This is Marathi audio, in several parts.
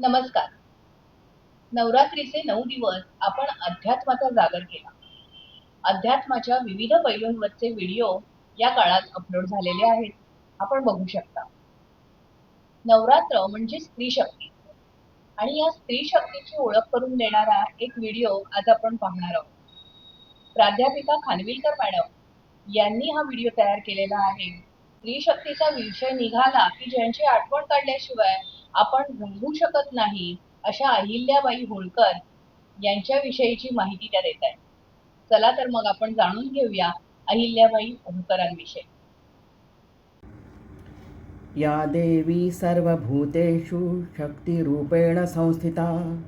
नमस्कार. नवरात्रीचे नऊ दिवस आपण अध्यात्माचा जागर केला. अध्यात्माच्या विविध पैलूंवरचे व्हिडिओ या काळात अपलोड झालेले आहेत. आपण बघू शकता. नवरात्र म्हणजे स्त्री शक्ती. आणि या स्त्री शक्तीची ओळख करून देणारा एक व्हिडिओ आज आपण पाहणार आहोत. प्राध्यापिका खानविलकर मॅडम यांनी हा व्हिडिओ तयार केलेला आहे. स्त्री शक्तीचा विषय निघाला की ज्यांची आठवण काढल्याशिवाय आपण रंगू शकत नाही अशा अहिल्याबाई होळकर यांच्याविषयीची माहिती त्या देत आहेत. चला तर मग आपण जाणून घेऊया अहिल्याबाई होळकरांविषयी. या देवी सर्वभूतेषु शक्तिरूपेण संस्थिता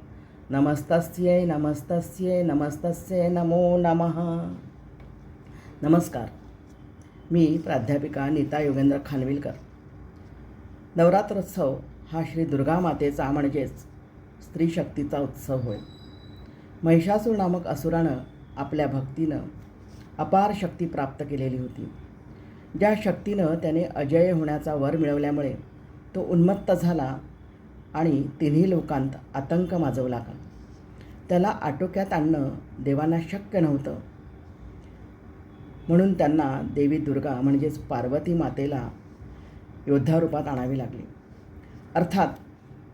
नमस्तस्यै नमस्तस्यै नमस्तस्यै नमो नमः। नमस्कार मी प्राध्यापिका नीता योगेंद्र खानविलकर. नवरात्रोत्सव हा श्री दुर्गा मातेचा म्हणजेच स्त्री शक्तीचा उत्सव होय. महिषासूर नामक असुरानं आपल्या भक्तीनं अपार शक्ती प्राप्त केलेली होती. ज्या शक्तीनं त्याने अजय होण्याचा वर मिळवल्यामुळे तो उन्मत्त झाला आणि तिन्ही लोकांत आतंक माजवला का त्याला आटोक्यात आणणं देवांना शक्य नव्हतं. म्हणून त्यांना देवी दुर्गा म्हणजेच पार्वती मातेला योद्धारूपात आणावी लागली. अर्थात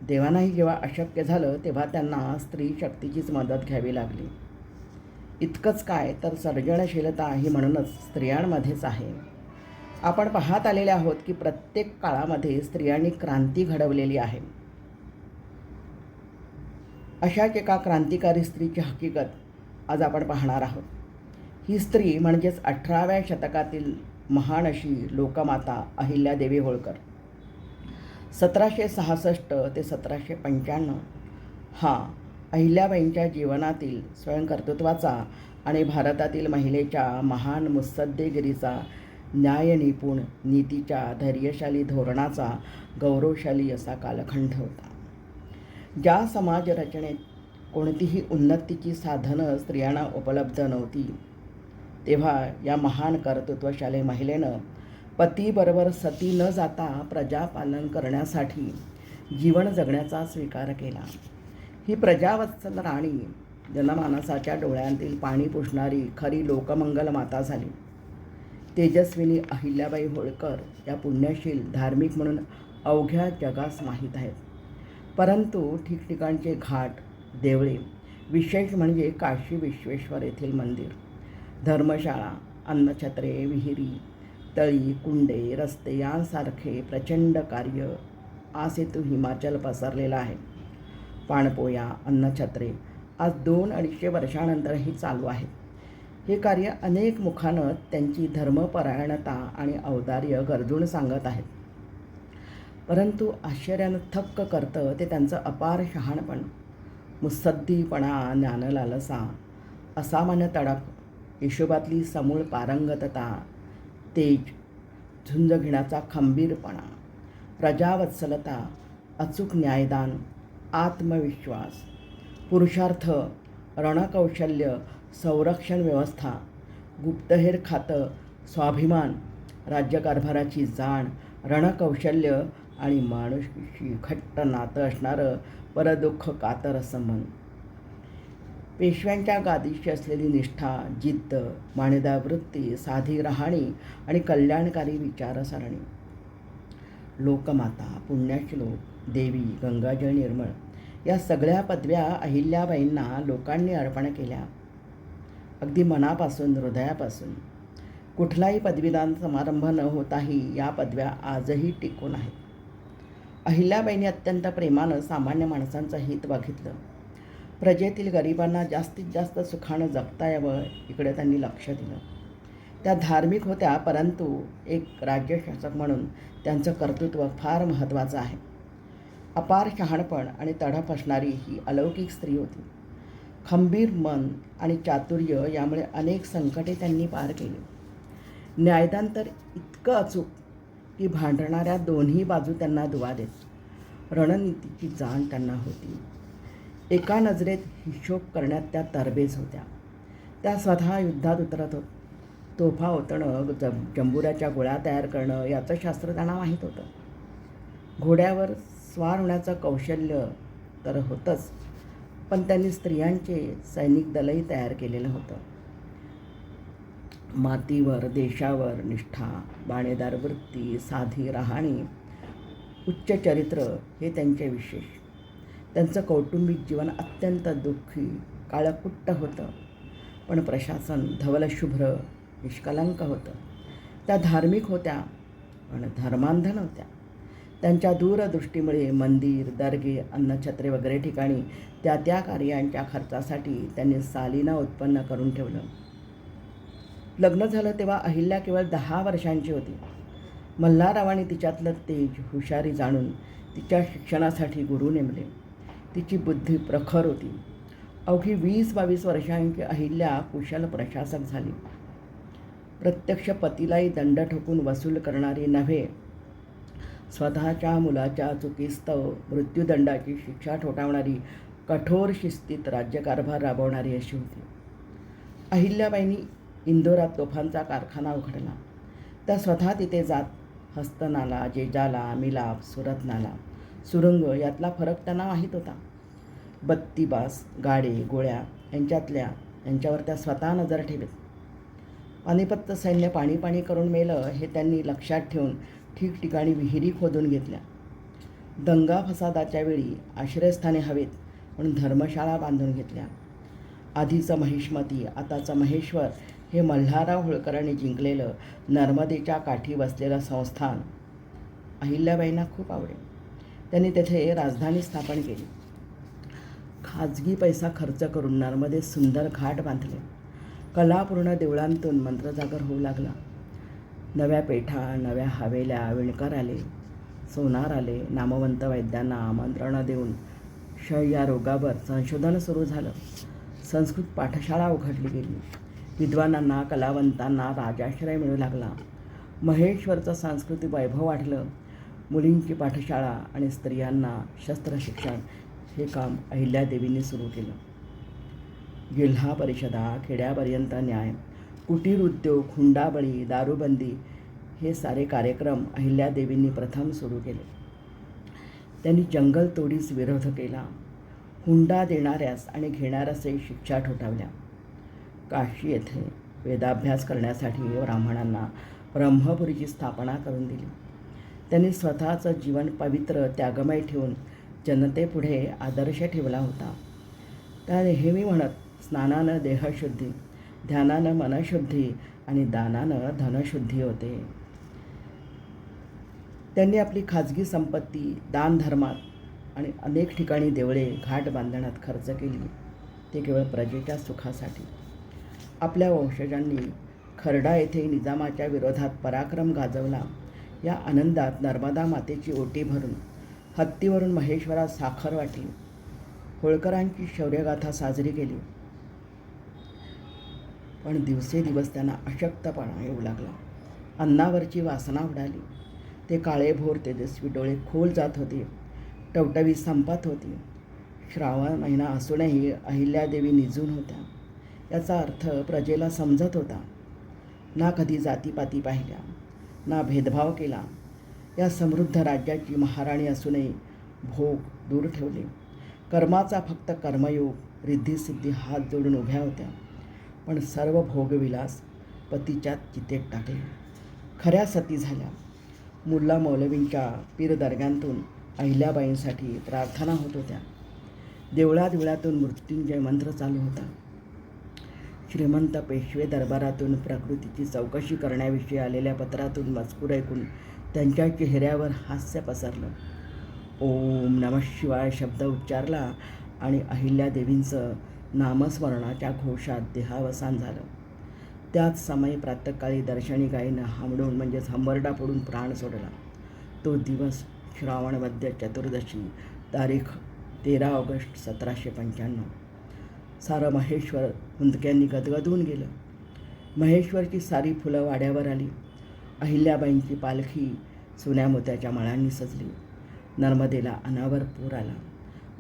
देवांनाही जेव्हा अशक्य झालं तेव्हा त्यांना स्त्री शक्तीचीच मदत घ्यावी लागली. इतकंच काय तर सर्जनशीलता ही म्हणूनच स्त्रियांमध्येच आहे. आपण पाहत आलेले आहोत की प्रत्येक काळामध्ये स्त्रियांनी क्रांती घडवलेली आहे. अशाच एका क्रांतिकारी स्त्रीची हकीकत आज आपण पाहणार आहोत. ही स्त्री म्हणजेच अठराव्या शतकातील महान अशी लोकमाता अहिल्यादेवी होळकर. सतराशे सहासष्ट ते सतराशे पंच्याण्णव हा अहिल्याबाईंच्या जीवनातील स्वयंकर्तृत्वाचा आणि भारतातील महिलेच्या महान मुत्सद्देगिरीचा न्यायनिपुण नीतीच्या धैर्यशाली धोरणाचा गौरवशाली असा कालखंड होता. ज्या समाजरचनेत कोणतीही उन्नतीची साधनं स्त्रियांना उपलब्ध नव्हती तेव्हा या महान कर्तृत्वशाली महिलेनं पतीबरोबर सती न जाता प्रजापालन करण्यासाठी जीवन जगण्याचा स्वीकार केला. ही प्रजावत्सल राणी जनमानसाच्या डोळ्यांतील पाणी पुसणारी खरी लोकमंगल माता झाली. तेजस्विनी अहिल्याबाई होळकर या पुण्यशील धार्मिक म्हणून अवघ्या जगास माहीत आहेत. परंतु ठिकठिकाणचे घाट देवळे विशेष म्हणजे काशी विश्वेश्वर येथील मंदिर धर्मशाळा अन्नछत्रे विहिरी तळी कुंडे रस्ते यांसारखे प्रचंड कार्य आसेतू हिमाचल पसरलेलं आहे. पाणपोया अन्नछत्रे आज दोन अडीचशे वर्षानंतरही चालू आहेत. हे कार्य अनेक मुखानं त्यांची धर्मपरायणता आणि औदार्य गरजून सांगत आहेत. परंतु आश्चर्यानं थक्क करतं ते त्यांचं अपार शहाणपण. मुत्सद्दीपणा ज्ञानलालसा असामान्य तडक हिशोबातली समूळ पारंगतता तेज झुंज घेण्याचा खंबीरपणा प्रजावत्सलता अचूक न्यायदान आत्मविश्वास पुरुषार्थ रणकौशल्य संरक्षण व्यवस्था गुप्तहेर खातं स्वाभिमान राज्यकारभाराची जाण रणकौशल्य आणि माणुसकीशी घट्ट नातं असणारं परदुःख कातर असं मन. पेशव्यांच्या गादीशी असलेली निष्ठा जिद्द माणेदा वृत्ती साधी राहणी आणि कल्याणकारी विचारसरणी. लोकमाता पुण्यश्लोक देवी गंगाजळ निर्मळ या सगळ्या पदव्या अहिल्याबाईंना लोकांनी अर्पण केल्या. अगदी मनापासून हृदयापासून. कुठलाही पदवीदान समारंभ न होताही या पदव्या आजही टिकून आहेत. अहिल्याबाईंनी अत्यंत प्रेमानं सामान्य माणसांचं हित बघितलं. प्रजेतील गरिबांना जास्तीत जास्त सुखानं जगता यावं इकडे त्यांनी लक्ष दिलं. त्या धार्मिक होत्या परंतु एक राज्यशासक म्हणून त्यांचं कर्तृत्व फार महत्त्वाचं आहे. अपार शहाणपण आणि तडप असणारी ही अलौकिक स्त्री होती. खंबीर मन आणि चातुर्य यामुळे अनेक संकटे त्यांनी पार केली. न्यायदान तर इतकं अचूक की भांडणाऱ्या दोन्ही बाजू त्यांना दुवा देत. रणनीतीची जाण त्यांना होती. एका नजरेत हिशोब करण्यात त्या तरबेज होत्या. त्या स्वतः युद्धात उतरत होत तोफा ओतणं जम जंबुऱ्याच्या गोळ्या तयार करणं याचं शास्त्र त्यांना माहीत होतं. घोड्यावर स्वार होण्याचं कौशल्य तर होतंच पण त्यांनी स्त्रियांचे सैनिक दलही तयार केलेलं होतं. मातीवर देशावर निष्ठा बाणेदार वृत्ती साधी राहाणी उच्च चरित्र हे त्यांचे विशेष त्यांचं कौटुंबिक जीवन अत्यंत दुःखी काळकुट्ट होतं. पण प्रशासन धवलशुभ्र निष्कलंक होतं. त्या धार्मिक होत्या पण धर्मांध नव्हत्या त्यांच्या दूरदृष्टीमुळे मंदिर दर्गे अन्नछत्रे वगैरे ठिकाणी त्या त्या कार्यांच्या खर्चासाठी त्यांनी सालीना उत्पन्न करून ठेवलं. लग्न झालं तेव्हा अहिल्या केवळ दहा वर्षांची होती. मल्हाररावांनी तिच्यातलं तेज हुशारी जाणून तिच्या शिक्षणासाठी गुरु नेमले. तिची बुद्धी प्रखर होती. अवघी वीस बावीस वर्षांची अहिल्या कुशल प्रशासक झाली. प्रत्यक्ष पतीलाही दंड ठोकून वसूल करणारी नव्हे. स्वतःच्या मुलाच्या चुकीस्तव मृत्यूदंडाची शिक्षा ठोठावणारी कठोर शिस्तीत राज्यकारभार राबवणारी अशी होती. अहिल्याबाईंनी इंदोरात तोफांचा कारखाना उघडला. त्या स्वतः तिथे जात हस्तनाला जेजाला मिलाप सुरतनाला सुरुंग यातला फरक त्यांना माहीत होता. बत्तीबास गाडे गोळ्या यांच्यातल्या यांच्यावर त्या स्वतः नजर ठेवीत. पानिपतचं सैन्य पाणी पाणी करून मेलं हे त्यांनी लक्षात ठेवून ठिकठिकाणी विहिरी खोदून घेतल्या. दंगा फसादाच्या वेळी आश्रयस्थाने हवेत म्हणून धर्मशाळा बांधून घेतल्या. आधीचं महिष्मती आताचं महेश्वर हे मल्हारराव होळकरांनी जिंकलेलं नर्मदेच्या काठी बसलेलं संस्थान. अहिल्याबाईंना खूप आवडेल. त्यांनी तेथे राजधानी स्थापन केली. खाजगी पैसा खर्च करून नर्मदे सुंदर घाट बांधले. कलापूर्ण देवळांतून मंत्रजागर होऊ लागला. नव्या पेठा नव्या हवेल्या विणकर आले. सोनार आले. नामवंत वैद्यांना आमंत्रणं देऊन क्षय या रोगावर संशोधन सुरू झालं. संस्कृत पाठशाळा उघडली गेली. विद्वानांना कलावंतांना राजाश्रय मिळू लागला. महेश्वरचं सांस्कृतिक वैभव वाढलं. मुलींची पाठशाळा आणि स्त्रियांना शस्त्रशिक्षण हे काम अहिल्यादेवींनी सुरू केलं. जिल्हा परिषदा खेड्यापर्यंत न्याय कुटीर उद्योग हुंडाबळी दारूबंदी हे सारे कार्यक्रम अहिल्यादेवींनी प्रथम सुरू केले. त्यांनी जंगलतोडीस विरोध केला हुंडा देणाऱ्यास आणि घेणाऱ्यासही शिक्षा ठोठावल्या. काशी येथे वेदाभ्यास करण्यासाठी ब्राह्मणांना ब्रह्मपुरीची स्थापना करून दिली. त्यांनी स्वतःचं जीवन पवित्र त्यागमय ठेवून जनतेपुढे आदर्श ठेवला होता. त्या नेहमी म्हणत स्नानानं देहशुद्धी ध्यानानं मनशुद्धी आणि दानानं धनशुद्धी होते. त्यांनी आपली खाजगी संपत्ती दानधर्मात आणि अनेक ठिकाणी देवळे घाट बांधण्यात खर्च केली. ते केवळ प्रजेच्या सुखासाठी. आपल्या वंशजांनी खरडा येथे निजामाच्या विरोधात पराक्रम गाजवला. या आनंदात नर्मदा मातेची ओटी भरून हत्तीवरून महेश्वरात साखर वाटली होळकरांची शौर्यगाथा साजरी केली. पण दिवसेदिवस त्यांना अशक्तपणा येऊ लागला. अन्नावरची वासना उडाली. ते काळेभोर तेजस्वी डोळे खोल जात होते. टवटवी संपत होती. श्रावण महिना असूनही अहिल्यादेवी निजून होत्या. याचा अर्थ प्रजेला समजत होता. ना कधी जातीपाती पाहिल्या. ना भेदभाव केला. या समृद्ध राज्याची महाराणी असूनही भोग दूर ठेवले. कर्माचा फक्त कर्मयोग रिद्धिसिद्धी हात जोडून उभ्या होत्या. पण सर्व भोगविलास पतीच्या चितेत टाकले. खऱ्या सती झाल्या. मुल्ला मौलवींच्या पीर दर्ग्यांतून अहिल्याबाईंसाठी प्रार्थना होत होत्या. देवळा देवळातून मृत्युंजय मंत्र चालू होता. श्रीमंत पेशवे दरबारातून प्रकृतीची चौकशी करण्याविषयी आलेल्या पत्रातून मजकूर ऐकून त्यांच्या चेहऱ्यावर हास्य पसरलं. ओम नम शिवाय शब्द उच्चारला आणि अहिल्यादेवींचं नामस्मरणाच्या घोषात देहावसान झालं. त्याच समयी प्रातःकाळी दर्शनी गायीनं हांबडून म्हणजेच हंबरडा पडून प्राण सोडला. तो दिवस श्रावणमध्य चतुर्दशी तारीख तेरा ऑगस्ट सतराशे पंच्याण्णव. सारं महेश्वर हुंदक्यांनी गदगदून गेलं. महेश्वरची सारी फुलं वाड्यावर आली. अहिल्याबाईंची पालखी सुन्या मोत्याच्या माळांनी सजली. नर्मदेला अनावर पूर आला.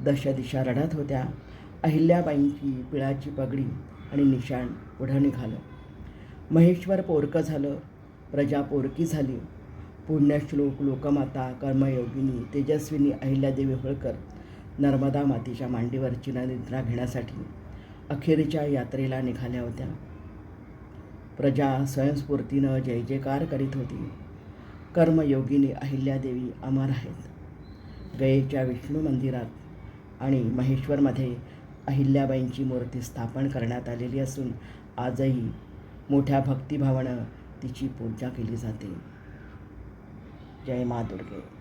दशदिशा रडत होत्या. अहिल्याबाईंची पिळाची पगडी आणि निशाण पुढं निघालं. महेश्वर पोरकं झालं. प्रजा पोरकी झाली. पुण्यश्लोक लोकमाता कर्मयोगिनी तेजस्विनी अहिल्यादेवी होळकर नर्मदा मातीच्या मांडीवर चिननिद्रा घेण्यासाठी अखेरच्या यात्रेला निघाल्या होत्या. प्रजा स्वयंस्फूर्तीनं जय जयकार करीत होती. कर्मयोगिनी अहिल्यादेवी अमर आहेत. गयेच्या विष्णू मंदिरात आणि महेश्वरमध्ये अहिल्याबाईंची मूर्ती स्थापन करण्यात आलेली असून आजही मोठ्या भक्तिभावानं तिची पूजा केली जाते. जय मा दुर्गे.